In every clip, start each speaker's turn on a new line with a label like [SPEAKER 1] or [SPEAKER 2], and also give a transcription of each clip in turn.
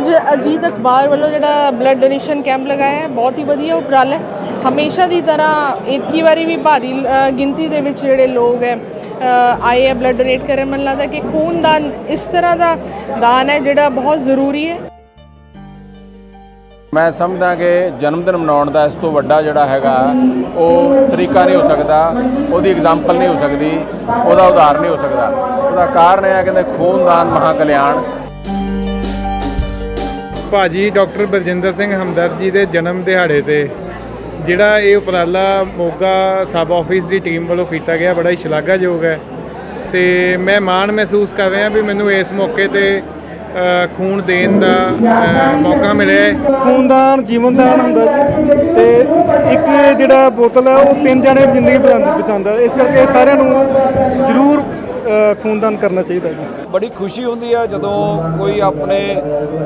[SPEAKER 1] ਅੱਜ ਅਜੀਤ ਅਖਬਾਰ ਵੱਲੋਂ ਜਿਹੜਾ ਬਲੱਡ ਡੋਨੇਸ਼ਨ ਕੈਂਪ ਲਗਾਇਆ ਹੈ, ਬਹੁਤ ਹੀ ਵਧੀਆ ਉਪਰਾਲਾ ਹੈ। ਹਮੇਸ਼ਾ ਦੀ ਤਰ੍ਹਾਂ ਇਤਕੀ ਵਾਰੀ ਵੀ ਭਾਰੀ ਗਿਣਤੀ ਦੇ ਵਿੱਚ ਜਿਹੜੇ ਲੋਕ ਹੈ ਆਏ ਹੈ ਬਲੱਡ ਡੋਨੇਟ ਕਰਨ। ਮੈਨੂੰ ਲੱਗਦਾ ਕਿ ਖੂਨਦਾਨ ਇਸ ਤਰ੍ਹਾਂ ਦਾ ਦਾਨ ਹੈ ਜਿਹੜਾ ਬਹੁਤ ਜ਼ਰੂਰੀ ਹੈ।
[SPEAKER 2] ਮੈਂ ਸਮਝਦਾ ਕਿ ਜਨਮ ਦਿਨ ਮਨਾਉਣ ਦਾ ਇਸ ਤੋਂ ਵੱਡਾ ਜਿਹੜਾ ਹੈਗਾ, ਉਹ ਤਰੀਕਾ ਨਹੀਂ ਹੋ ਸਕਦਾ, ਉਹਦੀ ਐਗਜ਼ਾਮਪਲ ਨਹੀਂ ਹੋ ਸਕਦੀ, ਉਹਦਾ ਉਦਾਹਰਨ ਨਹੀਂ ਹੋ ਸਕਦਾ। ਉਹਦਾ ਕਾਰਨ ਇਹ ਹੈ ਕਹਿੰਦੇ ਖੂਨਦਾਨ ਮਹਾ ਕਲਿਆਣ
[SPEAKER 3] ਭਾਜੀ ਡਾਕਟਰ ਬਰਜਿੰਦਰ ਸਿੰਘ ਹਮਦਰਦ ਜੀ ਦੇ ਜਨਮ ਦਿਹਾੜੇ ਤੇ ਜਿਹੜਾ ਇਹ ਉਪਰਾਲਾ ਮੋਗਾ ਸਬ ਆਫਿਸ ਦੀ ਟੀਮ ਵੱਲੋਂ ਕੀਤਾ ਗਿਆ, ਬੜਾ ਹੀ ਸ਼ਲਾਘਾਯੋਗ ਹੈ। ਤੇ ਮੈਂ ਮਾਣ ਮਹਿਸੂਸ ਕਰ ਰਿਹਾ ਵੀ ਮੈਨੂੰ ਇਸ ਮੌਕੇ ਤੇ ਖੂਨ ਦੇਣ ਦਾ ਮੌਕਾ ਮਿਲਿਆ
[SPEAKER 4] ਖੂਨਦਾਨ, ਜੀਵਨਦਾਨ ਹੁੰਦਾ ਜੀ। ਤੇ ਇੱਕ ਜਿਹੜਾ ਬੋਤਲ ਹੈ, ਉਹ ਤਿੰਨ ਜਣੇ ਦੀ ਜ਼ਿੰਦਗੀ ਬਚਾਉਂਦਾ ਬਿਤਾਉਂਦਾ ਇਸ ਕਰਕੇ ਸਾਰਿਆਂ ਨੂੰ ਜ਼ਰੂਰ ਖੂਨਦਾਨ ਕਰਨਾ ਚਾਹੀਦਾ ਜੀ।
[SPEAKER 5] ਬੜੀ ਖੁਸ਼ੀ ਹੁੰਦੀ ਹੈ ਜਦੋਂ ਕੋਈ ਆਪਣੇ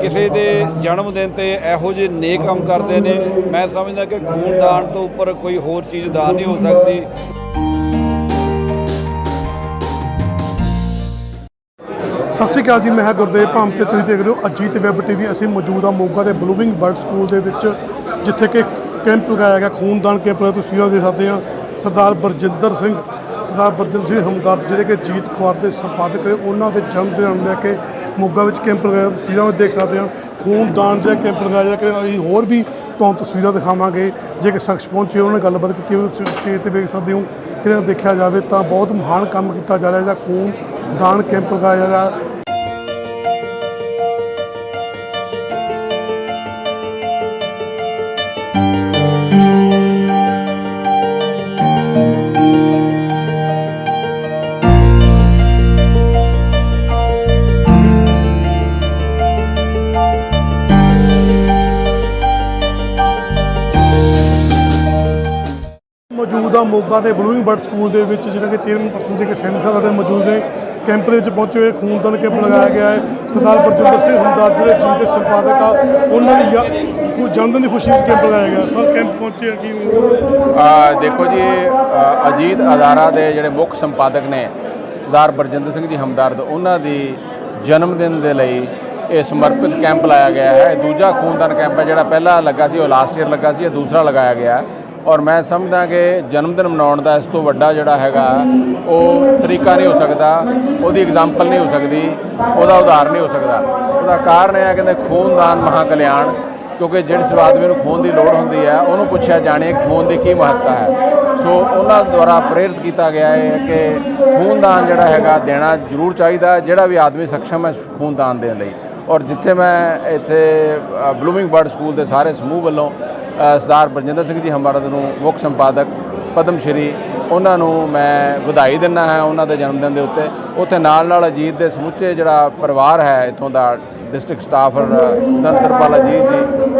[SPEAKER 5] ਕਿਸੇ ਦੇ ਜਨਮ ਦਿਨ ਤੇ ਇਹੋ ਜਿਹੇ ਨੇਕ ਕੰਮ ਕਰਦੇ ਨੇ। ਮੈਂ ਸਮਝਦਾ ਕਿ ਖੂਨਦਾਨ ਤੋਂ ਉੱਪਰ ਕੋਈ ਹੋਰ ਚੀਜ਼ ਦਾਨ ਨਹੀਂ ਹੋ ਸਕਦੀ।
[SPEAKER 6] ਸਤਿ ਸ਼੍ਰੀ ਅਕਾਲ ਜੀ ਮੈਂ ਹਾਂ ਗੁਰਦੇਵ ਭਾਮ ਤੇ ਤੁਸੀਂ ਦੇਖ ਰਹੇ ਹੋ ਅਜੀਤ ਵੈਬ ਟੀਵੀ। ਅਸੀਂ ਮੌਜੂਦ ਹਾਂ ਮੋਗਾ ਦੇ ਬਲੂਮਿੰਗ ਬਰਡ ਸਕੂਲ ਦੇ ਵਿੱਚ ਜਿੱਥੇ ਕਿ ਕੈਂਪ ਲਗਾਇਆ ਗਿਆ। ਖੂਨਦਾਨ ਕੈਂਪ ਦਾ ਤਸਵੀਰਾਂ ਦੇ ਸਕਦੇ ਹਾਂ। ਸਰਦਾਰ ਬਰਜਿੰਦਰ ਸਿੰਘ ਸਰਦਾਰ ਬਰਜਿੰਦਰ ਸਿੰਘ ਹਮਦਰ ਜਿਹੜੇ ਕਿ ਜੀਤ ਅਖਬਾਰ ਦੇ ਸੰਪਾਦਕ ਨੇ ਉਹਨਾਂ ਦੇ ਜਨਮ ਦਿਨ ਨੂੰ ਲੈ ਕੇ ਮੋਗਾ ਵਿੱਚ ਕੈਂਪ ਲਗਾਇਆ, ਤਸਵੀਰਾਂ ਵਿੱਚ ਦੇਖ ਸਕਦੇ ਹਾਂ, ਖੂਨਦਾਨ ਜਿਹੜਾ ਕੈਂਪ ਲਗਾਇਆ ਗਿਆ ਕਿ ਅਸੀਂ ਹੋਰ ਵੀ ਤੁਹਾਨੂੰ ਤਸਵੀਰਾਂ ਦਿਖਾਵਾਂਗੇ, ਜੇ ਕਿ ਸ਼ਖਸ ਪਹੁੰਚੇ, ਉਹਨਾਂ ਨਾਲ ਗੱਲਬਾਤ ਕੀਤੀ ਉਹ ਤੁਸੀਂ ਸਟੇਜ ਤੇ ਵੇਖ ਸਕਦੇ ਹੋ, ਕਿਤੇ ਦੇਖਿਆ ਜਾਵੇ ਤਾਂ ਬਹੁਤ ਮਹਾਨ ਕੰਮ ਕੀਤਾ ਜਾ ਰਿਹਾ, ਜਿਹੜਾ ਖੂਨ ਦਾਨ ਕੈਂਪ ਲਗਾਇਆ ਜਾ ਰਿਹਾ ਮੌਜੂਦ ਦੇ ਬਲੂਇੰਗ ਬਰਡ ਸਕੂਲ ਦੇ ਵਿੱਚ ਜਿਹੜਾ ਕਿ ਚੇਅਰਮੈਨ ਪਰਸਨ ਜੀ ਕੇ ਸੈਣੀ ਸਾਹਿਬ ਸਾਡੇ ਮੌਜੂਦ ਨੇ, ਕੈਂਪ ਦੇ ਵਿੱਚ ਪਹੁੰਚੇ ਹੋਏ ਖੂਨਦਾਨ ਕੈਂਪ ਲਗਾਇਆ ਗਿਆ ਹੈ। ਸਰਦਾਰ ਬਰਜਿੰਦਰ ਸਿੰਘ ਹਮਦਰਦ ਜਿਹੜੇ ਜੀ ਦੇ ਸੰਪਾਦਕ ਆ। ਉਹਨਾਂ ਦੀ ਯਾ- ਖੁ- ਦੀ ਖੁਸ਼ੀ ਵਿੱਚ ਕੈਂਪ ਲਗਾਇਆ ਗਿਆ। ਸਰ, ਕੈਂਪ ਪਹੁੰਚੇ ਕੀ
[SPEAKER 2] ਦੇਖੋ ਜੀ ਅਜੀਤ ਅਦਾਰਾ ਦੇ ਜਿਹੜੇ ਮੁੱਖ ਸੰਪਾਦਕ ਨੇ, ਸਰਦਾਰ ਬਰਜਿੰਦਰ ਸਿੰਘ ਜੀ ਹਮਦਰਦ, ਉਹਨਾਂ ਦੀ ਜਨਮ ਦਿਨ ਦੇ ਲਈ ਇਹ ਸਮਰਪਿਤ ਕੈਂਪ ਲਾਇਆ ਗਿਆ ਹੈ। ਇਹ ਦੂਜਾ ਖੂਨਦਾਨ ਕੈਂਪ ਹੈ, ਜਿਹੜਾ ਪਹਿਲਾ ਲੱਗਾ ਸੀ, ਉਹ ਲਾਸਟ ਈਅਰ ਲੱਗਾ ਸੀ, ਇਹ ਦੂਸਰਾ ਲਗਾਇਆ ਗਿਆ ਹੈ। ਔਰ ਮੈਂ ਸਮਝਦਾ ਕਿ ਜਨਮ ਦਿਨ ਮਨਾਉਣ ਦਾ ਇਸ ਤੋਂ ਵੱਡਾ ਜਿਹੜਾ ਹੈਗਾ, ਉਹ ਤਰੀਕਾ ਨਹੀਂ ਹੋ ਸਕਦਾ, ਉਹਦੀ ਐਗਜ਼ਾਮਪਲ ਨਹੀਂ ਹੋ ਸਕਦੀ, ਉਹਦਾ ਉਦਾਹਰਨ ਨਹੀਂ ਹੋ ਸਕਦਾ। ਉਹਦਾ ਕਾਰਨ ਇਹ ਹੈ ਕਹਿੰਦੇ ਖੂਨਦਾਨ ਮਹਾ ਕਲਿਆਣ ਕਿਉਂਕਿ ਜਿਸ ਆਦਮੀ ਨੂੰ ਖੂਨ ਦੀ ਲੋੜ ਹੁੰਦੀ ਹੈ, ਉਹਨੂੰ ਪੁੱਛਿਆ ਜਾਣੇ ਖੂਨ ਦੀ ਕੀ ਮਹੱਤਤਾ ਹੈ। ਸੋ ਉਹਨਾਂ ਦੁਆਰਾ ਪ੍ਰੇਰਿਤ ਕੀਤਾ ਗਿਆ ਹੈ ਕਿ ਖੂਨਦਾਨ ਜਿਹੜਾ ਹੈਗਾ ਦੇਣਾ ਜ਼ਰੂਰ ਚਾਹੀਦਾ, ਜਿਹੜਾ ਵੀ ਆਦਮੀ ਸક્ષਮ ਹੈ ਖੂਨਦਾਨ ਦੇਣ ਲਈ। ਔਰ ਜਿੱਥੇ ਮੈਂ ਇੱਥੇ ਬਲੂਮਿੰਗ ਬਰਡ ਸਕੂਲ ਦੇ ਸਾਰੇ ਸਮੂਹ ਵੱਲੋਂ ਸਰਦਾਰ ਬਰਜਿੰਦਰ ਸਿੰਘ ਜੀ ਹਮਾਰਤ ਨੂੰ ਮੁੱਖ ਸੰਪਾਦਕ ਪਦਮ ਸ਼੍ਰੀ, ਉਹਨਾਂ ਨੂੰ ਮੈਂ ਵਧਾਈ ਦਿੰਦਾ ਹਾਂ ਉਹਨਾਂ ਦੇ ਜਨਮ ਦਿਨ ਦੇ ਉੱਤੇ। ਉੱਥੇ ਨਾਲ ਨਾਲ ਅਜੀਤ ਦੇ ਸਮੁੱਚੇ ਜਿਹੜਾ ਪਰਿਵਾਰ ਹੈ, ਇੱਥੋਂ ਦਾ ਡਿਸਟ੍ਰਿਕਟ ਸਟਾਫ ਔਰ ਅਜੀਤ ਜੀ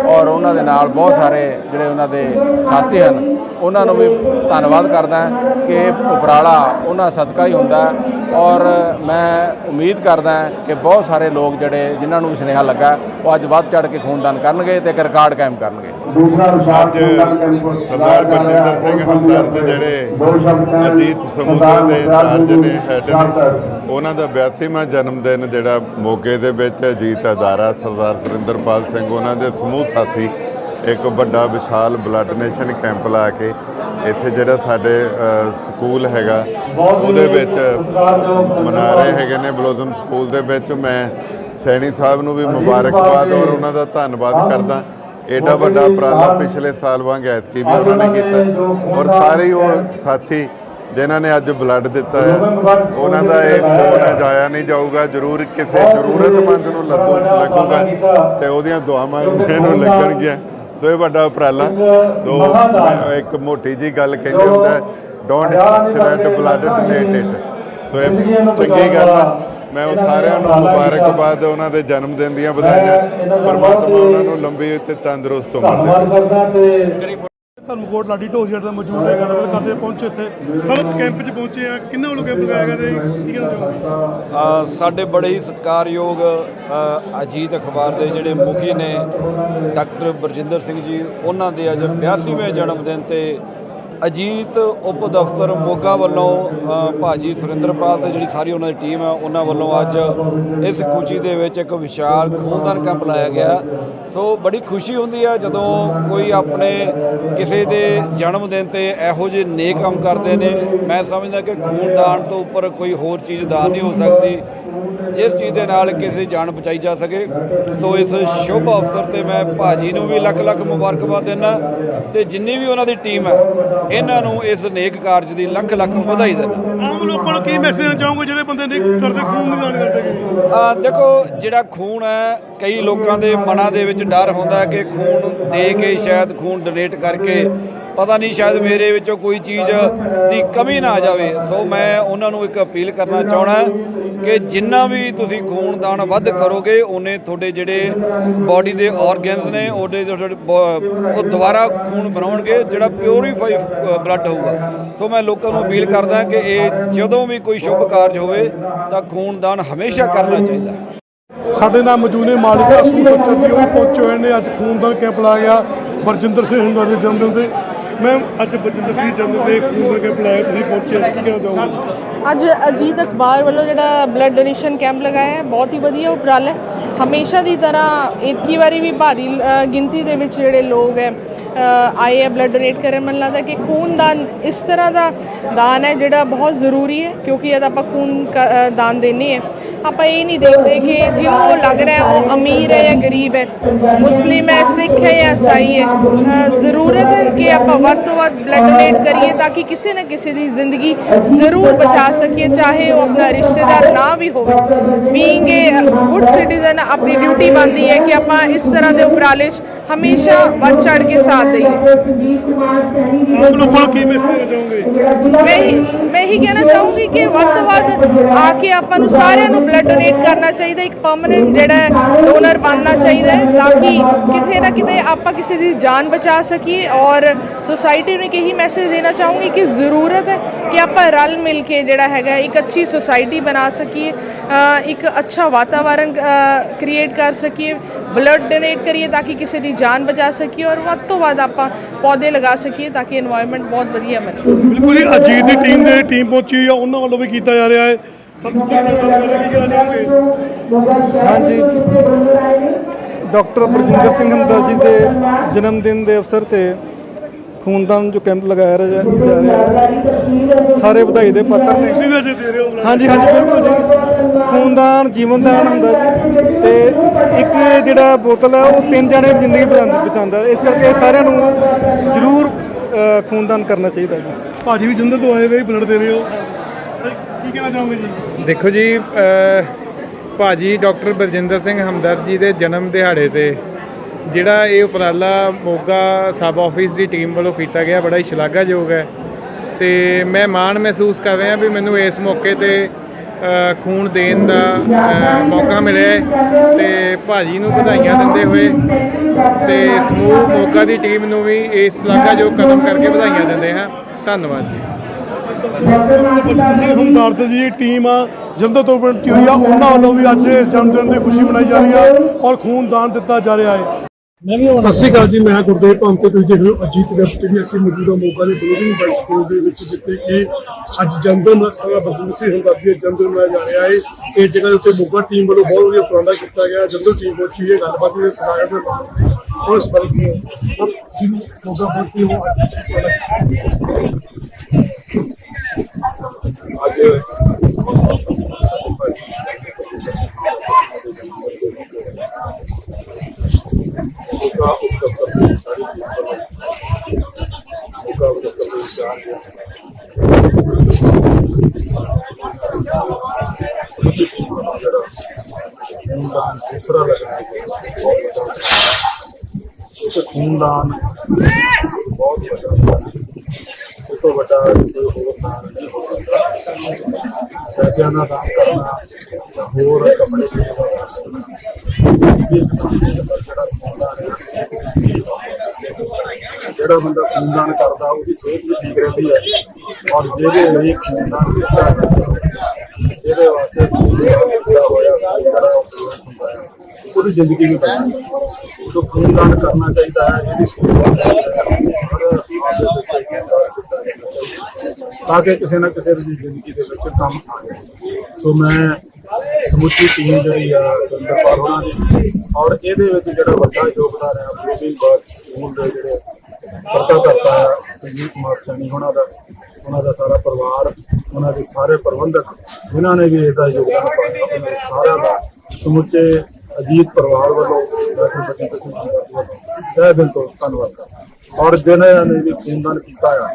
[SPEAKER 2] ਔਰ ਉਹਨਾਂ ਦੇ ਨਾਲ ਬਹੁਤ ਸਾਰੇ ਜਿਹੜੇ ਉਹਨਾਂ ਦੇ ਸਾਥੀ ਹਨ, ਉਹਨਾਂ ਨੂੰ ਵੀ ਧੰਨਵਾਦ ਕਰਦਾ ਕਿ ਉਪਰਾਲਾ ਉਹਨਾਂ ਸਦਕਾ ਹੀ ਹੁੰਦਾ ਔਰ ਮੈਂ ਉਮੀਦ ਕਰਦਾ ਕਿ ਬਹੁਤ ਸਾਰੇ ਲੋਕ ਜਿਹੜੇ ਜਿਨ੍ਹਾਂ ਨੂੰ ਵੀ ਸੁਨੇਹਾ ਲੱਗਾ ਉਹ ਅੱਜ ਵੱਧ ਚੜ ਕੇ ਖੂਨਦਾਨ ਕਰਨਗੇ ਤੇ ਇੱਕ ਰਿਕਾਰਡ ਕਾਇਮ ਕਰਨਗੇ।
[SPEAKER 7] ਅੱਜ ਸਰਦਾਰ ਬਰਜਿੰਦਰ ਸਿੰਘ ਹਮਦਰਦ ਜਿਹੜੇ ਅਜੀਤ ਸਮੂਹ ਦੇ ਚਾਰਜ ਨੇ ਹੈਡ ਨੇ ਉਹਨਾਂ ਦਾ 82ਵਾਂ ਜਨਮ ਦਿਨ ਜਿਹੜਾ ਮੋਗੇ ਦੇ ਵਿੱਚ ਅਜੀਤ ਅਦਾਰਾ ਸਰਦਾਰ ਸੁਰਿੰਦਰਪਾਲ ਸਿੰਘ ਉਹਨਾਂ ਦੇ ਸਮੂਹ ਸਾਥੀ ਇੱਕ ਵੱਡਾ ਵਿਸ਼ਾਲ ਬਲੱਡ ਡੋਨੇਸ਼ਨ ਕੈਂਪ ਲਾ ਕੇ ਇੱਥੇ ਜਿਹੜਾ ਸਾਡੇ ਸਕੂਲ ਹੈਗਾ ਉਹਦੇ ਵਿੱਚ ਮਨਾ ਰਹੇ ਹੈਗੇ ਨੇ ਬਲੋਦਮ ਸਕੂਲ ਦੇ ਵਿੱਚ। ਮੈਂ ਸੈਣੀ ਸਾਹਿਬ ਨੂੰ ਵੀ ਮੁਬਾਰਕਬਾਦ ਔਰ ਉਹਨਾਂ ਦਾ ਧੰਨਵਾਦ ਕਰਦਾ। ਐਡਾ ਵੱਡਾ ਉਪਰਾਲਾ ਪਿਛਲੇ ਸਾਲ ਵਾਂਗ ਐਤਕੀ ਵੀ ਉਹਨਾਂ ਨੇ ਕੀਤਾ। ਔਰ ਸਾਰੇ ਉਹ ਸਾਥੀ ਜਿਨ੍ਹਾਂ ਨੇ ਅੱਜ ਬਲੱਡ ਦਿੱਤਾ ਹੈ ਉਹਨਾਂ ਦਾ ਇਹ ਖੂਨ ਜਾਇਆ ਨਹੀਂ ਜਾਊਗਾ। ਜ਼ਰੂਰ ਕਿਸੇ ਜ਼ਰੂਰਤਮੰਦ ਨੂੰ ਲੱਗੂ ਲੱਗੂਗਾ ਤੇ ਉਹਦੀਆਂ ਦੁਆਵਾਂ ਇਹਨੂੰ ਲੱਗਣਗੀਆਂ। ਸੋ ਇਹ ਵੱਡਾ ਉਪਰਾਲਾ। ਮੈਂ ਇੱਕ ਮੋਟੀ ਜੀ ਗੱਲ ਕਹਿੰਦੇ ਹੁੰਦਾ don't shred blood it so ਇਹ ਚੰਗੀ ਗੱਲ ਹੈ ਮੈਂ ਉਹ ਸਾਰਿਆਂ ਨੂੰ ਮੁਬਾਰਕਬਾਦ ਉਹਨਾਂ ਦੇ ਜਨਮ ਦਿਨ ਦੀਆਂ ਵਧਾਈਆਂ। ਪਰਮਾਤਮਾ ਉਹਨਾਂ ਨੂੰ ਲੰਬੀ ਤੇ ਤੰਦਰੁਸਤ ਉਮਰ ਦੇਵੇ।
[SPEAKER 6] ਧਰਮਕੋਟ ਲਾਡੀ ਢੋਜਰ ਦਾ ਮੌਜੂਦ ਨੇ ਗੱਲਬਾਤ ਕਰਦੇ ਪਹੁੰਚੇ ਇੱਥੇ। ਸਰ ਕੈਂਪ 'ਚ ਪਹੁੰਚੇ ਆ, ਕਿੰਨਾ ਵੱਲੋਂ ਕੈਂਪ ਲਗਾਇਆ ਗਿਆ ਤੇ ਕੀ ਕਹਿਣਾ ਚਾਹੋਗੇ?
[SPEAKER 5] ਸਾਡੇ ਬੜੇ ਹੀ ਸਤਿਕਾਰਯੋਗ ਅਜੀਤ ਅਖਬਾਰ ਦੇ ਜਿਹੜੇ ਮੁਖੀ ਨੇ, ਡਾਕਟਰ ਬਰਜਿੰਦਰ ਸਿੰਘ ਜੀ, ਉਹਨਾਂ ਦੇ ਅੱਜ 82ਵੇਂ ਜਨਮ ਦਿਨ ਤੇ ਅਜੀਤ ਉਪ ਦਫ਼ਤਰ ਮੋਗਾ ਵੱਲੋਂ ਅ, ਭਾਜੀ ਸੁਰਿੰਦਰਪਾਲ ਤੇ ਜਿਹੜੀ ਸਾਰੀ ਉਹਨਾਂ ਦੀ ਟੀਮ ਹੈ ਉਹਨਾਂ ਵੱਲੋਂ ਅੱਜ ਇਸ ਖੁਸ਼ੀ ਦੇ ਵਿੱਚ ਇੱਕ ਵਿਸ਼ਾਲ ਖੂਨਦਾਨ ਕੈਂਪ ਲਾਇਆ ਗਿਆ। ਸੋ ਬੜੀ ਖੁਸ਼ੀ ਹੁੰਦੀ ਹੈ ਜਦੋਂ ਕੋਈ ਆਪਣੇ ਕਿਸੇ ਦੇ ਜਨਮ ਦਿਨ ਤੇ ਇਹੋ ਜਿਹੇ ਨੇਕ ਕੰਮ ਕਰਦੇ ਨੇ। ਮੈਂ ਸਮਝਦਾ ਕਿ ਖੂਨਦਾਨ ਤੋਂ ਉੱਪਰ ਕੋਈ ਹੋਰ ਚੀਜ਼ ਦਾਨ ਨਹੀਂ ਹੋ ਸਕਦੀ ਜਿਸ ਚੀਜ਼ ਦੇ ਨਾਲ ਕਿਸੇ ਦੀ ਜਾਨ ਬਚਾਈ ਜਾ ਸਕੇ। ਸੋ ਇਸ ਸ਼ੁਭ ਅਵਸਰ ਤੇ ਮੈਂ ਭਾਜੀ ਨੂੰ ਵੀ ਲੱਖ ਲੱਖ ਮੁਬਾਰਕਬਾਦ ਦਿੰਦਾ ਤੇ ਜਿੰਨੀ ਵੀ ਉਹਨਾਂ ਦੀ ਟੀਮ ਹੈ ਇਹਨਾਂ ਨੂੰ ਇਸ ਨੇਕ ਕਾਰਜ ਦੀ ਲੱਖ ਲੱਖ ਵਧਾਈ ਦਿੰਦਾ
[SPEAKER 6] ਆਮ ਲੋਕਾਂ ਨੂੰ ਕੀ ਮੈਸੇਜ ਦੇਣਾ ਚਾਹੋਗੇ ਜਿਹੜੇ ਬੰਦੇ ਨਹੀਂ ਕਰਦੇ ਖੂਨ ਨਹੀਂ ਦਾਨ ਕਰਦੇ?
[SPEAKER 5] ਆ ਦੇਖੋ ਜਿਹੜਾ ਖੂਨ ਹੈ ਕਈ ਲੋਕਾਂ ਦੇ ਮਨਾਂ ਦੇ ਵਿੱਚ ਡਰ ਹੁੰਦਾ ਕਿ ਖੂਨ ਦੇ ਕੇ ਸ਼ਾਇਦ ਖੂਨ ਡੋਨੇਟ ਕਰਕੇ ਪਤਾ ਨਹੀਂ, ਸ਼ਾਇਦ ਮੇਰੇ ਵਿੱਚੋਂ ਕੋਈ ਚੀਜ਼ ਦੀ ਕਮੀ ਨਾ ਆ ਜਾਵੇ। ਸੋ ਮੈਂ ਉਹਨਾਂ ਨੂੰ ਇੱਕ ਅਪੀਲ ਕਰਨਾ ਚਾਹਣਾ ਕਿ ਜਿੰਨਾ ਵੀ ਤੁਸੀਂ ਖੂਨਦਾਨ ਵੱਧ ਕਰੋਗੇ ਉਹਨੇ ਤੁਹਾਡੇ ਜਿਹੜੇ ਬਾਡੀ ਦੇ ਆਰਗਨਸ ਨੇ, ਉਹਦੇ ਜਿਹੜੇ ਉਹ ਦੁਬਾਰਾ ਖੂਨ ਬਣਾਉਣਗੇ, ਜਿਹੜਾ ਪਿਓਰੀਫਾਈ ਬਲੱਡ ਹੋਊਗਾ। ਸੋ ਮੈਂ ਲੋਕਾਂ ਨੂੰ ਅਪੀਲ ਕਰਦਾ ਕਿ ਇਹ ਜਦੋਂ ਵੀ ਕੋਈ ਸ਼ੁਭ ਕਾਰਜ ਹੋਵੇ, ਤਾਂ ਖੂਨਦਾਨ ਹਮੇਸ਼ਾ ਕਰਨਾ ਚਾਹੀਦਾ
[SPEAKER 6] ਸਾਡੇ ਨਾਲ ਮੌਜੂਦ ਨੇ ਮਾਲਿਕ ਅਸੂ ਸੱਚਰ ਜੀ ਉਹ ਪਹੁੰਚੇ ਹੋਏ ਨੇ। ਅੱਜ ਖੂਨਦਾਨ ਕੈਂਪ ਲਾਇਆ ਗਿਆ। ਬਰਜਿੰਦਰ ਸਿੰਘ ਹੁੰਦਾ ਦੇ ਜਨਮ ਦਿਨ ਤੇ ਮੈਮ ਅੱਜ ਬਰਜਿੰਦਰ ਸਿੰਘ ਜਨਮ ਤੇ ਖੂਨਦਾਨ ਕੈਂਪ ਲਾਇਆ ਤੁਸੀਂ ਪਹੁੰਚੇ ਕੀ ਕਹਿਣਾ
[SPEAKER 1] ਅੱਜ ਅਜੀਤ ਅਖਬਾਰ ਵੱਲੋਂ ਜਿਹੜਾ ਬਲੱਡ ਡੋਨੇਸ਼ਨ ਕੈਂਪ ਲਗਾਇਆ ਹੈ, ਬਹੁਤ ਹੀ ਵਧੀਆ ਉਪਰਾਲਾ ਹੈ। ਹਮੇਸ਼ਾ ਦੀ ਤਰ੍ਹਾਂ ਇਤਕੀ ਵਾਰੀ ਵੀ ਭਾਰੀ ਗਿਣਤੀ ਦੇ ਵਿੱਚ ਜਿਹੜੇ ਲੋਕ ਹੈ ਆਏ ਹੈ ਬਲੱਡ ਡੋਨੇਟ ਕਰਨ ਮੈਨੂੰ ਲੱਗਦਾ ਕਿ ਖੂਨ ਦਾਨ ਇਸ ਤਰ੍ਹਾਂ ਦਾ ਦਾਨ ਹੈ ਜਿਹੜਾ ਬਹੁਤ ਜ਼ਰੂਰੀ ਹੈ, ਕਿਉਂਕਿ ਜਦ ਆਪਾਂ ਖੂਨ ਦਾਨ ਦੇਨੇ ਹੈ। ਆਪਾਂ ਇਹ ਨਹੀਂ ਦੇਖਦੇ ਕਿ ਜਿਹਨੂੰ ਲੱਗ ਰਿਹਾ ਉਹ ਅਮੀਰ ਹੈ ਜਾਂ ਗਰੀਬ ਹੈ। ਮੁਸਲਿਮ ਹੈ, ਸਿੱਖ ਹੈ ਜਾਂ ਈਸਾਈ ਹੈ। ਜ਼ਰੂਰਤ ਹੈ ਕਿ ਆਪਾਂ ਵੱਧ ਤੋਂ ਵੱਧ ਬਲੱਡ ਡੋਨੇਟ ਕਰੀਏ ਤਾਂ ਕਿ ਕਿਸੇ ਨਾ ਕਿਸੇ ਦੀ ਜ਼ਿੰਦਗੀ ਜ਼ਰੂਰ ਬਚਾ ਸਕੀਏ, ਚਾਹੇ ਉਹ ਆਪਣਾ ਰਿਸ਼ਤੇਦਾਰ ਨਾ ਵੀ ਹੋਵੇ। ਬੀਇੰਗ ਏ ਗੁੱਡ ਸਿਟੀਜ਼ਨ ਆਪਣੀ ਡਿਊਟੀ ਬਣਦੀ ਹੈ ਕਿ ਆਪਾਂ ਇਸ ਤਰ੍ਹਾਂ ਦੇ ਉਪਰਾਲੇ 'ਚ ਹਮੇਸ਼ਾ ਵੱਧ ਚੜ ਕੇ ਸਾਥ ਦਈਏ।
[SPEAKER 6] ਆਮ ਲੋਕਾਂ ਕੀ ਮੈਸੇਜ ਚਾਹੋਗੇ?
[SPEAKER 1] ਮੈਂ ਹੀ- ਮੈਂ ਹੀ ਕਹਿਣਾ ਚਾਹੂੰਗੀ ਕਿ ਵੱਧ ਤੋਂ ਵੱਧ ਆ ਕੇ ਆਪਾਂ ਨੂੰ ਸਾਰਿਆਂ ਨੂੰ ਬਲੱਡ ਡੋਨੇਟ ਕਰਨਾ ਚਾਹੀਦਾ ਇੱਕ ਪਰਮਨੈਂਟ ਜਿਹੜਾ ਡੋਨਰ ਬਣਨਾ ਚਾਹੀਦਾ ਹੈ ਤਾਂ ਕਿ ਕਿਤੇ ਨਾ ਕਿਤੇ ਆਪਾਂ ਕਿਸੇ ਦੀ ਜਾਨ ਬਚਾ ਸਕੀਏ ਔਰ ਸੋਸਾਇਟੀ ਨੂੰ ਇਹੀ ਮੈਸੇਜ ਦੇਣਾ ਚਾਹੂੰਗੀ ਕਿ ਜ਼ਰੂਰਤ ਹੈ ਕਿ ਆਪਾਂ ਰਲ ਮਿਲ ਕੇ ਜਿਹੜਾ ਹੈਗਾ ਇੱਕ ਅੱਛੀ ਸੋਸਾਇਟੀ ਬਣਾ ਸਕੀਏ ਇੱਕ ਅੱਛਾ ਵਾਤਾਵਰਣ ਕ੍ਰੀਏਟ ਕਰ ਸਕੀਏ ਬਲੱਡ ਡੋਨੇਟ ਕਰੀਏ ਤਾਂ ਕਿ ਕਿਸੇ ਦੀ ਜਾਨ ਬਚਾ ਸਕੀਏ ਔਰ ਵੱਧ ਤੋਂ ਵੱਧ ਆਪਾਂ ਪੌਦੇ ਲਗਾ ਸਕੀਏ ਤਾਂ ਕਿ এনवायरमेंट ਬਹੁਤ ਵਧੀਆ ਬਣੇ।
[SPEAKER 6] ਬਿਲਕੁਲ ਹੀ ਅਜੀਤ ਦੀ ਟੀਮ ਦੇ ਟੀਮ ਪਹੁੰਚੀ ਆ ਉਹਨਾਂ ਵੱਲੋਂ ਵੀ ਕੀਤਾ ਜਾ ਰਿਹਾ ਹੈ।
[SPEAKER 4] ਹਾਂਜੀ। ਡਾਕਟਰ ਬਰਜਿੰਦਰ ਸਿੰਘ ਹਮਦਰਦ ਜੀ ਦੇ ਜਨਮ ਦਿਨ ਦੇ ਅਵਸਰ ਤੇ ਖੂਨਦਾਨ ਜੋ ਕੈਂਪ ਲਗਾਇਆ ਜਾ ਰਿਹਾ ਹੈ। ਸਾਰੇ ਵਧਾਈ ਦੇ ਪਾਤਰ ਨੇ। ਹਾਂਜੀ ਹਾਂਜੀ ਬਿਲਕੁਲ ਜੀ। ਖੂਨਦਾਨ ਜੀਵਨ ਦਾਨ ਹੁੰਦਾ ਜੀ। ਤੇ ਇੱਕ ਜਿਹੜਾ ਬੋਤਲ ਹੈ ਉਹ ਤਿੰਨ ਜਣੇ ਦੀ ਜ਼ਿੰਦਗੀ ਬਚਾਉਂਦਾ ਇਸ ਕਰਕੇ ਸਾਰਿਆਂ ਨੂੰ ਜ਼ਰੂਰ ਖੂਨਦਾਨ ਕਰਨਾ ਚਾਹੀਦਾ ਜੀ।
[SPEAKER 6] ਭਾਜੀ ਵੀ ਜੰਦਰ ਤੋਂ ਆਏ ਵੇ ਬਲੱਡ ਦੇ ਰਹੇ ਹੋ। ਕੀ ਕਹਿਣਾ ਚਾਹੋਗੇ ਜੀ?
[SPEAKER 3] ਦੇਖੋ ਜੀ ਭਾਜੀ ਡਾਕਟਰ ਬਰਜਿੰਦਰ ਸਿੰਘ ਹਮਦਰਦ ਜੀ ਦੇ ਜਨਮ ਦਿਹਾੜੇ ਤੇ ਜਿਹੜਾ ਇਹ ਉਪਰਾਲਾ ਮੋਗਾ ਸਬ ਆਫਿਸ ਦੀ ਟੀਮ ਵੱਲੋਂ ਕੀਤਾ ਗਿਆ ਬੜਾ ਹੀ ਸ਼ਲਾਘਾਯੋਗ ਹੈ। ਤੇ ਮੈਂ ਮਾਣ ਮਹਿਸੂਸ ਕਰ ਰਿਹਾ ਵੀ ਮੈਨੂੰ ਇਸ ਮੌਕੇ ਤੇ ਖੂਨ ਦੇਣ ਦਾ ਮੌਕਾ ਮਿਲਿਆ ਹੈ ਤੇ ਭਾਜੀ ਨੂੰ ਵਧਾਈਆਂ ਦਿੰਦੇ ਹੋਏ ਤੇ ਸਮੂਹ ਮੋਗਾ ਦੀ ਟੀਮ ਨੂੰ ਵੀ ਇਸ ਜੋ ਕਦਮ ਕਰਕੇ ਵਧਾਈਆਂ ਦਿੰਦੇ ਹਾਂ। ਧੰਨਵਾਦ ਜੀ।
[SPEAKER 6] ਬਰਜਿੰਦਰ ਹਮਦਰਦ ਜੀ ਟੀਮ ਆ ਜੰਦਰ ਤੋਂ ਪਹੁੰਚੀ ਹੋਈ ਆ, ਉਹਨਾਂ ਵੱਲੋਂ ਵੀ ਅੱਜ ਇਸ ਜਨਮ ਦਿਨ ਦੀ ਖੁਸ਼ੀ ਮਨਾਈ ਜਾ ਰਹੀ ਆ ਔਰ ਖੂਨਦਾਨ ਦਿੱਤਾ ਜਾ ਰਿਹਾ ਹੈ। ਸਤਿ ਸ਼੍ਰੀ ਅਕਾਲ ਜੀ, ਮੈਂ ਗੁਰਦੇਵ ਪੰਤ ਤੁਸੀਂ ਦੇਖ ਰਹੇ ਹੋ ਅਜੀਤ ਵੈਬ ਟੀਵੀ ਅਸੀਂ ਮੌਜੂਦਾ ਮੋਗਾ ਦੇ ਬਲੋਗਿੰਗ ਬਾਈ ਸਕੂਲ ਦੇ ਵਿੱਚ ਜਿੱਥੇ ਕਿ ਅੱਜ ਜਨਮਦਿਨ ਸਾਡਾ ਬਰਜਿੰਦਰ ਸਿੰਘ ਹਮਦਰਦ ਜੀ ਦਾ ਜਨਮਦਿਨ ਮਨਾਇਆ ਜਾ ਰਿਹਾ ਹੈ ਇਹ ਜਗ੍ਹਾ ਦੇ ਉੱਤੇ ਮੋਗਾ ਟੀਮ ਵੱਲੋਂ ਬਹੁਤ ਵਧੀਆ ਉਪਰਾਲਾ ਕੀਤਾ ਗਿਆ। ਜਨਰਲ ਟੀਮ ਪਹੁੰਚੀ ਹੈ ਗੱਲਬਾਤ ਦੇ ਸਮਾਗਮ ਦੇ ਨਾਲ ਔਰ ਇਸ ਮੋਗਾ ਪਹੁੰਚੀ ਹੋ ਅੱਜ ਮੋਗਾ ਉਤਰ ਪ੍ਰਦੇਸ਼ ਸਾਰੀ ਟੀਮ ਮੋਗਾ ਉਤਰ ਪ੍ਰਦੇਸ਼ ਜਾ ਰਹੀ ਹੈ ਖੂਨਦਾਨ ਦੂਸਰਾ ਲੱਗਣਾ ਉਹ ਖੂਨਦਾਨ ਬਹੁਤ ਵੱਡਾ ਇਹ ਤੋਂ ਵੱਡਾ ਕੋਈ ਹੋਰ ਦਾਨ ਨਹੀਂ ਹੋ ਸਕਦਾ ਪੈਸਿਆਂ ਦਾ ਦਾਨ ਕਰਨਾ ਹੋਰ ਕੱਪੜੇ ਜਿਹੜਾ ਹੈ ਬੰਦਾ ਖੂਨਦਾਨ ਕਰਦਾ ਉਹਦੀ ਸਿਹਤ ਵੀ ਠੀਕ ਰਹਿੰਦੀ ਹੈ ਔਰ ਜਿਹਦੇ ਲਈ ਖੂਨਦਾਨ ਕੀਤਾ ਜਿਹਦੇ ਵਾਸਤੇ ਖੂਨਦਾਨ ਕੀਤਾ ਹੋਇਆ ਜਿਹੜਾ ਉਹਦੀ ਜ਼ਿੰਦਗੀ ਵੀ ਬਦਲਦੀ ਸੋ ਖੂਨਦਾਨ ਕਰਨਾ ਚਾਹੀਦਾ ਹੈ ਇਹਦੀ
[SPEAKER 8] ਤਾਂ ਕਿ ਕਿਸੇ ਨਾ ਕਿਸੇ ਦੀ ਜ਼ਿੰਦਗੀ ਦੇ ਵਿੱਚ ਕੰਮ ਆ ਸੋ ਮੈਂ ਸਮੁੱਚੀ ਟੀਮ ਜਿਹੜੀ ਆ ਸੁੰਦਰਪਾਲ ਹੋਣਾ ਦੀ, ਔਰ ਇਹਦੇ ਵਿੱਚ ਜਿਹੜਾ ਵੱਡਾ ਯੋਗਦਾਨ ਹੈ ਬਲੂਮਿੰਗ ਬਰਡ ਸਕੂਲ ਦੇ ਜਿਹੜੇ ਪਰਤਾ ਕਰਤਾ ਹੈ ਸੰਜੀਵ ਕੁਮਾਰ ਸੈਣੀ ਹੋਣਾ ਦਾ, ਉਹਨਾਂ ਦਾ ਸਾਰਾ ਪਰਿਵਾਰ ਉਹਨਾਂ ਦੇ ਸਾਰੇ ਪ੍ਰਬੰਧਕ, ਜਿਨ੍ਹਾਂ ਨੇ ਵੀ ਇਹਦਾ ਯੋਗਦਾਨ ਪਾਇਆ, ਉਹਨਾਂ ਸਾਰਿਆਂ ਦਾ ਸਮੁੱਚੇ ਅਜੀਤ ਪਰਿਵਾਰ ਵੱਲੋਂ ਡਾਕਟਰ ਬਚਿੰਦਰ ਸਿੰਘ ਜੀ ਵੱਲੋਂ ਤਹਿ ਦਿਲ ਤੋਂ ਧੰਨਵਾਦ ਕਰਦਾ। ਔਰ ਜਿਨ੍ਹਾਂ ਨੇ ਵੀ ਖੂਨਦਾਨ ਕੀਤਾ ਆ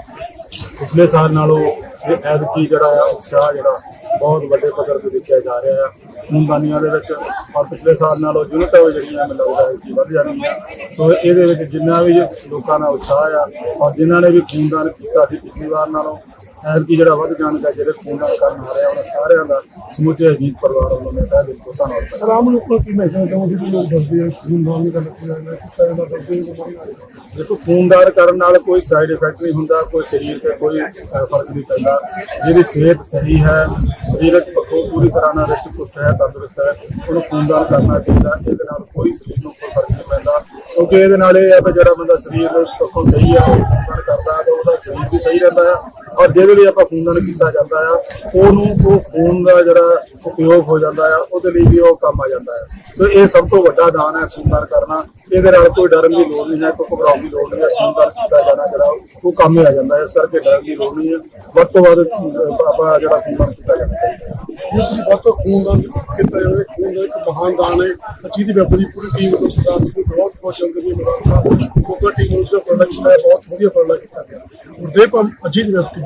[SPEAKER 8] ਪਿਛਲੇ ਸਾਲ ਨਾਲੋਂ ਇਹ ਐਤਕੀ ਜਿਹੜਾ ਆ ਉਤਸ਼ਾਹ ਜਿਹੜਾ ਬਹੁਤ ਵੱਡੇ ਪੱਧਰ ਤੇ ਦੇਖਿਆ ਜਾ ਰਿਹਾ ਆ। ਖੂਨਦਾਨੀਆਂ ਦੇ ਵਿੱਚ ਔਰ ਪਿਛਲੇ ਸਾਲ ਨਾਲੋਂ ਯੂਨਿਟਾਂ ਜਿਹੜੀਆਂ ਮੈਨੂੰ ਲੱਗਦਾ ਹੈ ਕਿ ਵੱਧ ਜਾਣਗੀਆਂ। ਸੋ ਇਹਦੇ ਵਿੱਚ ਜਿੰਨਾ ਵੀ ਲੋਕਾਂ ਦਾ ਉਤਸ਼ਾਹ ਆ ਔਰ ਜਿਨ੍ਹਾਂ ਨੇ ਵੀ ਖੂਨਦਾਨ ਕੀਤਾ ਸੀ ਪਿਛਲੀ ਵਾਰ ਨਾਲੋਂ ਐਤਕੀ ਜਿਹੜਾ ਵੱਧ ਜਾਣਗਾ ਜਿਹੜੇ ਖੂਨਦਾਨ ਕਰਨ ਆ ਰਹੇ ਆ ਉਹਨਾਂ ਸਾਰਿਆਂ ਦਾ ਸਮੁੱਚੇ ਅਜੀਤ ਪਰਿਵਾਰ ਵੱਲੋਂ ਮੈਂ ਤਹਿ ਦਿਲ ਤੋਂ ਧੰਨਵਾਦ ਕਰਦਾ
[SPEAKER 6] ਆਮ ਲੋਕਾਂ ਕੀ ਮੈਸੇਜ ਚਾਹੁੰਦੇ ਕਿ ਲੋਕ ਡਰਦੇ ਆ ਖੂਨਦਾਨ ਨਹੀਂ ਕਿਤਾ ਜਾਂਦਾ ਡਰਦੇ ਨੇ ਬਿਮਾਰੀ ਨਾਲ
[SPEAKER 8] ਦੇਖੋ ਖੂਨਦਾਨ ਕਰਨ ਨਾਲ ਕੋਈ ਸਾਈਡ ਇਫੈਕਟ ਨਹੀਂ ਹੁੰਦਾ ਕੋਈ ਸਰੀਰ ਤੇ ਕੋਈ ਫ਼ਰਕ ਨਹੀਂ ਪੈਂਦਾ। ਜਿਹਦੀ ਸਿਹਤ ਸਹੀ ਹੈ, ਸਰੀਰਕ ਪੱਖੋਂ ਪੂਰੀ ਤਰ੍ਹਾਂ ਨਾਲ ਰਿਸ਼ਟ ਪੁਸ਼ਟ ਹੈ, ਤੰਦਰੁਸਤ ਹੈ, ਉਹਨੂੰ ਖੂਨਦਾਨ ਕਰਨਾ ਚਾਹੀਦਾ, ਇਹਦੇ ਨਾਲ ਕੋਈ ਸਰੀਰ ਨੂੰ ਕੋਈ ਫ਼ਰਕ ਨਹੀਂ ਪੈਂਦਾ। ਕਿਉਂਕਿ ਇਹਦੇ ਨਾਲ ਇਹ ਹੈ ਕਿ ਜਿਹੜਾ ਬੰਦਾ ਸਰੀਰ ਪੱਖੋਂ ਸਹੀ ਹੈ, ਉਹ ਖੂਨਦਾਨ ਕਰਦਾ ਹੈ ਤਾਂ ਉਹਦਾ ਸਰੀਰ ਵੀ ਸਹੀ ਰਹਿੰਦਾ ਹੈ। ਔਰ ਜਿਹਦੇ ਲਈ ਆਪਾਂ ਖੂਨਦਾਨ ਕੀਤਾ ਜਾਂਦਾ ਆ, ਉਹਨੂੰ ਉਹ ਖੂਨ ਦਾ ਜਿਹੜਾ ਉਪਯੋਗ ਹੋ ਜਾਂਦਾ ਆ, ਉਹਦੇ ਲਈ ਵੀ ਉਹ ਕੰਮ ਆ ਜਾਂਦਾ ਹੈ ਸੋ ਇਹ ਸਭ ਤੋਂ ਵੱਡਾ ਦਾਨ ਹੈ ਖੂਨਦਾਨ ਕਰਨਾ। ਇਹਦੇ ਨਾਲ ਕੋਈ ਡਰਨ ਦੀ ਲੋੜ ਨਹੀਂ ਹੈ, ਕੋਈ ਘਬਰਾਉਣ ਦੀ ਲੋੜ ਨਹੀਂ ਹੈ ਖੂਨਦਾਨ ਕੀਤਾ ਜਾਣਾ ਜਿਹੜਾ, ਉਹ ਕੰਮ ਹੀ ਆ ਜਾਂਦਾ ਹੈ। ਇਸ ਕਰਕੇ ਡਰਨ ਦੀ ਲੋੜ ਨਹੀਂ ਹੈ। ਵੱਧ ਤੋਂ ਵੱਧ ਆਪਾਂ ਜਿਹੜਾ ਖੂਨਦਾਨ ਕੀਤਾ ਜਾਣਾ ਚਾਹੀਦਾ ਹੈ।
[SPEAKER 6] ਵੱਧ ਤੋਂ ਖੂਨਦਾਨ ਕੀਤਾ ਜਾਵੇ, ਖੂਨ ਦਾ ਇੱਕ ਮਹਾਨ ਦਾਨ ਹੈ। ਅਚੀ ਦੀ ਪੂਰੀ ਟੀਮ ਤੋਂ ਸਰਦਾਰ ਜੀ ਨੂੰ ਬਹੁਤ ਬਹੁਤ ਸ਼ੁਕਰੀਆ ਮਿਲਦਾ ਕੋਕਾ ਟੀਮ ਨੂੰ ਜੋ ਪ੍ਰੋਡਕਸ਼ਨ ਹੈ ਬਹੁਤ ਵਧੀਆ ਪ੍ਰੋਡਕਟ ਕੀਤਾ ਗਿਆ ਗੁਰਦੇਵ ਅਜੀਤ ਵੈਬ ਦੀ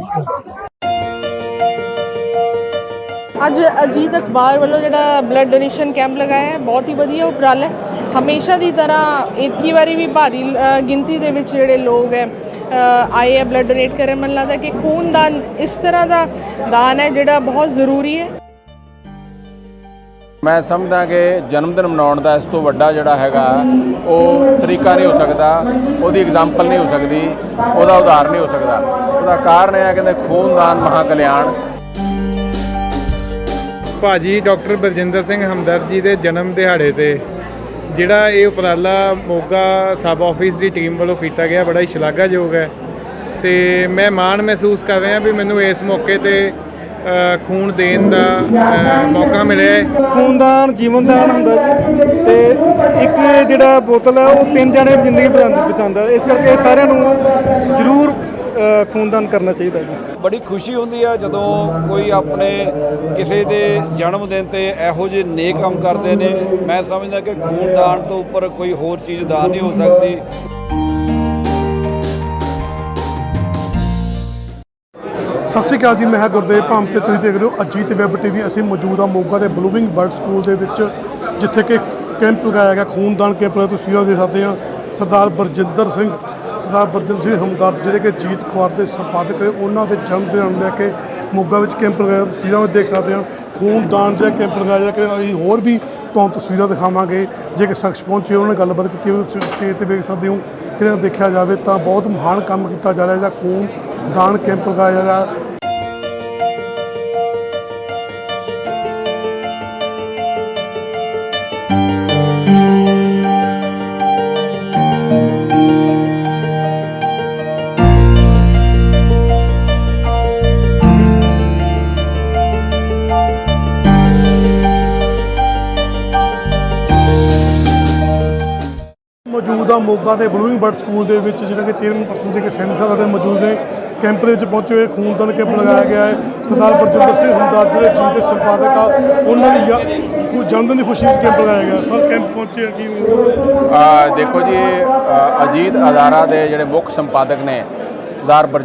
[SPEAKER 1] ਅੱਜ ਅਜੀਤ ਅਖਬਾਰ ਵੱਲੋਂ ਜਿਹੜਾ ਬਲੱਡ ਡੋਨੇਸ਼ਨ ਕੈਂਪ ਲਗਾਇਆ ਹੈ, ਬਹੁਤ ਹੀ ਵਧੀਆ ਉਪਰਾਲਾ ਹੈ। ਹਮੇਸ਼ਾ ਦੀ ਤਰ੍ਹਾਂ ਇਤਕੀ ਵਾਰੀ ਵੀ ਭਾਰੀ ਗਿਣਤੀ ਦੇ ਵਿੱਚ ਜਿਹੜੇ ਲੋਕ ਹੈ ਆਏ ਹੈ ਬਲੱਡ ਡੋਨੇਟ ਕਰਨ। ਮੈਨੂੰ ਲੱਗਦਾ ਕਿ ਖੂਨਦਾਨ ਇਸ ਤਰ੍ਹਾਂ ਦਾ ਦਾਨ ਹੈ ਜਿਹੜਾ ਬਹੁਤ ਜ਼ਰੂਰੀ ਹੈ।
[SPEAKER 2] ਮੈਂ ਸਮਝਦਾ ਕਿ ਜਨਮ ਦਿਨ ਮਨਾਉਣ ਦਾ ਇਸ ਤੋਂ ਵੱਡਾ ਜਿਹੜਾ ਹੈਗਾ, ਉਹ ਤਰੀਕਾ ਨਹੀਂ ਹੋ ਸਕਦਾ, ਉਹਦੀ ਐਗਜ਼ਾਮਪਲ ਨਹੀਂ ਹੋ ਸਕਦੀ, ਉਹਦਾ ਉਦਾਹਰਨ ਨਹੀਂ ਹੋ ਸਕਦਾ। ਉਹਦਾ ਕਾਰਨ ਇਹ ਹੈ ਕਹਿੰਦੇ ਖੂਨਦਾਨ ਮਹਾ ਕਲਿਆਣ
[SPEAKER 3] ਭਾਜੀ, ਡਾਕਟਰ ਬਰਜਿੰਦਰ ਸਿੰਘ ਹਮਦਰਦ ਜੀ ਦੇ ਜਨਮ ਦਿਹਾੜੇ ਤੇ ਜਿਹੜਾ ਇਹ ਉਪਰਾਲਾ ਮੋਗਾ ਸਬ ਆਫਿਸ ਦੀ ਟੀਮ ਵੱਲੋਂ ਕੀਤਾ ਗਿਆ, ਬੜਾ ਹੀ ਸ਼ਲਾਘਾਯੋਗ ਹੈ। ਤੇ ਮੈਂ ਮਾਣ ਮਹਿਸੂਸ ਕਰ ਰਿਹਾ ਵੀ ਮੈਨੂੰ ਇਸ ਮੌਕੇ ਤੇ ਖੂਨ ਦੇਣ ਦਾ ਮੌਕਾ ਮਿਲਿਆ ਹੈ।
[SPEAKER 4] ਖੂਨਦਾਨ ਜੀਵਨ ਦਾਨ ਹੁੰਦਾ ਜੀ ਤੇ ਇੱਕ ਜਿਹੜਾ ਬੋਤਲ ਹੈ ਉਹ ਤਿੰਨ ਜਣੇ ਦੀ ਜ਼ਿੰਦਗੀ ਬਤਾਉਂਦਾ ਇਸ ਕਰਕੇ ਸਾਰਿਆਂ ਨੂੰ ਜ਼ਰੂਰ ਖੂਨਦਾਨ ਕਰਨਾ ਚਾਹੀਦਾ ਜੀ।
[SPEAKER 5] ਬੜੀ ਖੁਸ਼ੀ ਹੁੰਦੀ ਆ ਜਦੋਂ ਕੋਈ ਆਪਣੇ ਕਿਸੇ ਦੇ ਜਨਮ ਦਿਨ ਤੇ ਇਹੋ ਜਿਹੇ ਨੇਕ ਕੰਮ ਕਰਦੇ ਨੇ। ਮੈਂ ਸਮਝਦਾ ਕਿ ਖੂਨਦਾਨ ਤੋਂ ਉੱਪਰ ਕੋਈ ਹੋਰ ਚੀਜ਼ ਦਾਨ ਨਹੀਂ ਹੋ ਸਕਦੀ।
[SPEAKER 6] ਸਤਿ ਸ਼੍ਰੀ ਅਕਾਲ ਜੀ, ਮੈਂ ਹਾਂ ਗੁਰਦੇਵ ਭਾਮ ਤੇ ਤੁਸੀਂ ਦੇਖ ਰਹੇ ਹੋ ਅਜੀਤ ਵੈਬ ਟੀਵੀ। ਅਸੀਂ ਮੌਜੂਦ ਹਾਂ ਮੋਗਾ ਦੇ ਬਲੂਮਿੰਗ ਬਰਡ ਸਕੂਲ ਦੇ ਵਿੱਚ, ਜਿੱਥੇ ਕਿ ਕੈਂਪ ਲਗਾਇਆ ਗਿਆ, ਖੂਨਦਾਨ ਕੈਂਪ ਦਾ ਤੁਸੀਂ ਦੇਖ ਸਕਦੇ ਹਾਂ ਸਰਦਾਰ ਬਰਜਿੰਦਰ ਸਿੰਘ, ਸਰਦਾਰ ਬਰਜਿੰਦਰ ਸਿੰਘ ਹਮਦਰ ਜਿਹੜੇ ਕਿ ਜੀਤ ਅਖਬਾਰ ਦੇ ਸੰਪਾਦਕ ਨੇ ਉਹਨਾਂ ਦੇ ਜਨਮ ਦਿਨ ਨੂੰ ਲੈ ਕੇ ਮੋਗਾ ਵਿੱਚ ਕੈਂਪ ਲਗਾਇਆ ਤਸਵੀਰਾਂ ਵਿੱਚ ਦੇਖ ਸਕਦੇ ਹਾਂ। ਖੂਨਦਾਨ ਜਿਹੜਾ ਕੈਂਪ ਲਗਾਇਆ ਗਿਆ ਕਿ ਅਸੀਂ ਹੋਰ ਵੀ ਤੁਹਾਨੂੰ ਤਸਵੀਰਾਂ ਦਿਖਾਵਾਂਗੇ। ਜੇ ਕਿ ਸ਼ਖਸ ਪਹੁੰਚੇ, ਉਹਨਾਂ ਨੇ ਗੱਲਬਾਤ ਕੀਤੀ ਤੁਸੀਂ ਸਟੇਜ ਤੇ ਵੇਖ ਸਕਦੇ ਹੋ। ਕਿਤੇ ਦੇਖਿਆ ਜਾਵੇ ਤਾਂ ਬਹੁਤ ਮਹਾਨ ਕੰਮ ਕੀਤਾ ਜਾ ਰਿਹਾ ਜਿਹੜਾ ਖੂਨ ਦਾਨ ਕੈਂਪ ਲਗਾਇਆ ਜਾ ਰਿਹਾ ਮੌਜੂਦ ਆ ਮੋਗਾ ਦੇ ਬਲੂਇੰਗ ਬਰਡ ਸਕੂਲ ਦੇ ਵਿੱਚ ਜਿਹੜਾ ਕਿ ਚੇਅਰਮੈਨ ਪਰਸਨ ਜੀ ਕੇ ਸੈਣੀ ਸਾਹਿਬ ਸਾਡੇ ਮੌਜੂਦ ਨੇ। ਕੈਂਪ ਦੇ ਵਿੱਚ ਪਹੁੰਚੇ ਹੋਏ ਖੂਨਦਾਨ ਕੈਂਪ ਲਗਾਇਆ ਗਿਆ ਹੈ। ਸਰਦਾਰ ਬਰਜਿੰਦਰ ਸਿੰਘ ਹਮਦਰਦ ਜਿਹੜੇ ਜੀ ਦੇ ਸੰਪਾਦਕ ਆ ਉਹਨਾਂ ਦੀ ਯਾ- ਦੀ ਖੁਸ਼ੀ ਵਿੱਚ ਕੈਂਪ ਲਗਾਇਆ ਗਿਆ। ਸਰ ਕੈਂਪ ਪਹੁੰਚੇ ਆ ਕੀ
[SPEAKER 2] ਅ, ਦੇਖੋ ਜੀ ਅਜੀਤ ਅਦਾਰਾ ਦੇ ਜਿਹੜੇ ਮੁੱਖ ਸੰਪਾਦਕ ਨੇ ਸਰਦਾਰ ਬਰਜ